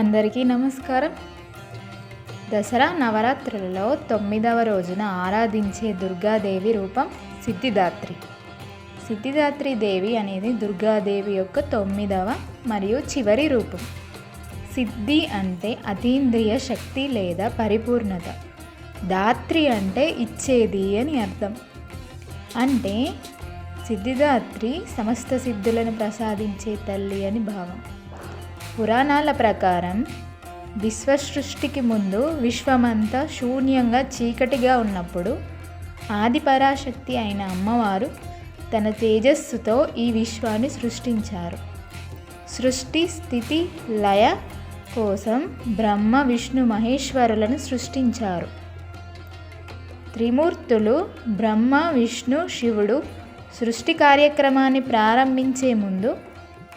అందరికీ నమస్కారం. దసరా నవరాత్రులలో తొమ్మిదవ రోజున ఆరాధించే దుర్గాదేవి రూపం సిద్ధిదాత్రి. సిద్ధిదాత్రి దేవి అనేది దుర్గాదేవి యొక్క తొమ్మిదవ మరియు చివరి రూపం. సిద్ధి అంటే అతీంద్రియ శక్తి లేదా పరిపూర్ణత. దాత్రి అంటే ఇచ్చేది అని అర్థం. అంటే సిద్ధిదాత్రి సమస్త సిద్ధులను ప్రసాదించే తల్లి అని భావం. పురాణాల ప్రకారం విశ్వసృష్టికి ముందు విశ్వమంతా శూన్యంగా చీకటిగా ఉన్నప్పుడు ఆది పరాశక్తి అయిన అమ్మవారు తన తేజస్సుతో ఈ విశ్వాన్ని సృష్టించారు. సృష్టి స్థితి లయ కోసం బ్రహ్మ విష్ణు మహేశ్వరులను సృష్టించారు. త్రిమూర్తులు బ్రహ్మ విష్ణు శివుడు సృష్టి కార్యక్రమాన్ని ప్రారంభించే ముందు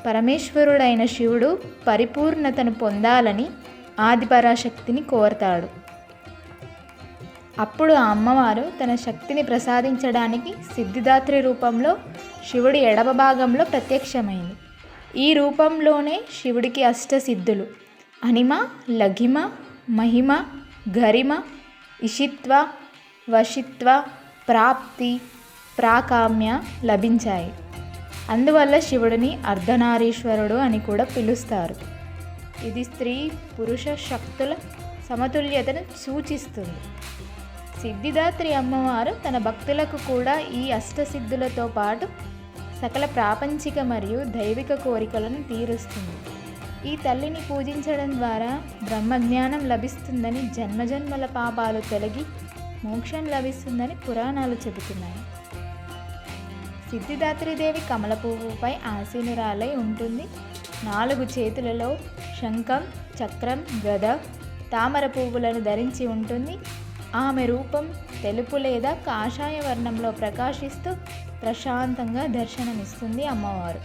పరమేశ్వరుడైన శివుడు పరిపూర్ణతను పొందాలని ఆదిపరాశక్తిని కోరతాడు. అప్పుడు ఆ అమ్మవారు తన శక్తిని ప్రసాదించడానికి సిద్ధిదాత్రి రూపంలో శివుడి ఎడమ భాగంలో ప్రత్యక్షమైంది. ఈ రూపంలోనే శివుడికి అష్టసిద్ధులు. అనిమ లఘిమ మహిమ గరిమ ఇషిత్వ వశిత్వ ప్రాప్తి ప్రాకామ్య లభించాయి. అందువల్ల శివుడిని అర్ధనారీశ్వరుడు అని కూడా పిలుస్తారు. ఇది స్త్రీ పురుష శక్తుల సమతుల్యతను సూచిస్తుంది. సిద్ధిదాత్రి అమ్మవారు తన భక్తులకు కూడా ఈ అష్టసిద్ధులతో పాటు సకల ప్రాపంచిక మరియు దైవిక కోరికలను తీరుస్తుంది. ఈ తల్లిని పూజించడం ద్వారా బ్రహ్మజ్ఞానం లభిస్తుందని జన్మజన్మల పాపాలు తొలగి మోక్షం లభిస్తుందని పురాణాలు చెబుతున్నాయి. సిద్ధిదాత్రిదేవి కమల పువ్వుపై ఆసీనురాలై ఉంటుంది. నాలుగు చేతులలో శంఖం చక్రం గద తామర పువ్వులను ధరించి ఉంటుంది. ఆమె రూపం తెలుపు లేదా కాషాయ వర్ణంలో ప్రకాశిస్తూ ప్రశాంతంగా దర్శనమిస్తుంది అమ్మవారు.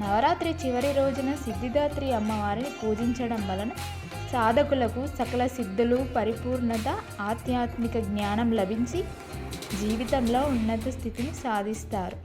నవరాత్రి చివరి రోజున సిద్ధిదాత్రి అమ్మవారిని పూజించడం వలన సాధకులకు సకల సిద్ధులు పరిపూర్ణత ఆధ్యాత్మిక జ్ఞానం లభించి జీవితంలో ఉన్నత స్థితిని సాధిస్తారు.